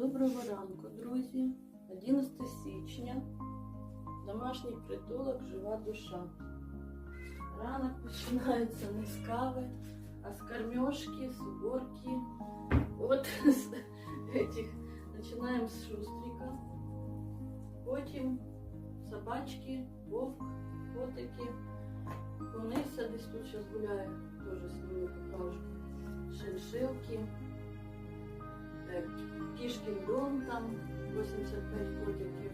Доброго ранку, друзі. 11 січня. Домашній притулок жива душа. Ранок починається не з кави, а з кормежки, з уборки. От з этих. Починаємо з шустрика. Потім собачки, вовк, котики. Кунися десь тут зараз гуляє, теж сніму покажу. Шиншилки. Е, Кішкін дом там 85 котиків,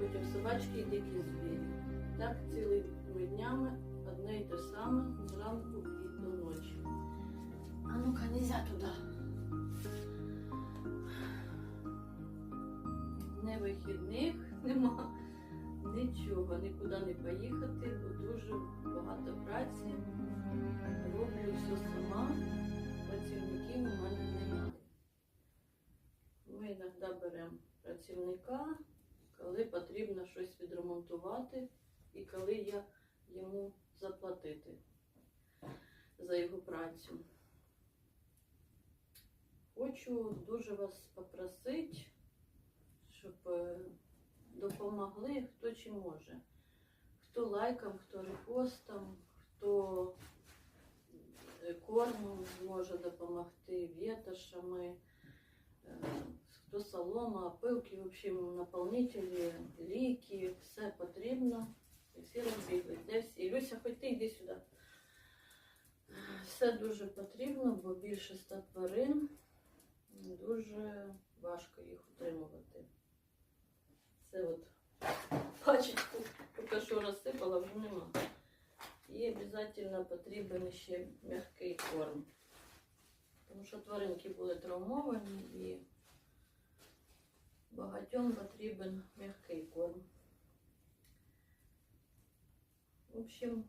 потім собачки і дикі звірі. Так цілими днями одне й те саме зранку і до ночі. А ну-ка, нельзя туди. Не вихідних нема, нічого, нікуди не поїхати, бо дуже багато праці. Працівника, коли потрібно щось відремонтувати і коли я йому заплатити за його працю. Хочу дуже вас попросити, щоб е, допомогли хто чи може. Хто лайком, хто репостом, хто е, кормом зможе допомогти, ветошами. Хто солома, пилки, в общем, наповнителі, ліки, все потрібно. І всі розбігли. Де всі? Ілюся, хоч ти йди сюди. Все дуже потрібно, бо більше ста тварин дуже важко їх утримувати. Це от пачечку поки що розсипала, вже нема. І обов'язково потрібен ще м'який корм. Тому що тваринки були травмовані і багатьом потрібен м'який корм. В общем,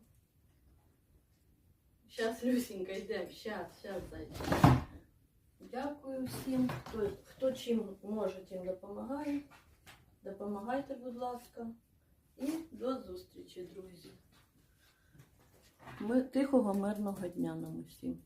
зараз, Люсенька, йдемо, зараз, зараз, зайчик. Дякую всім, хто, хто чим може, тим допомагає. Допомагайте, будь ласка. І до зустрічі, друзі. Ми, тихого, мирного дня нам усім.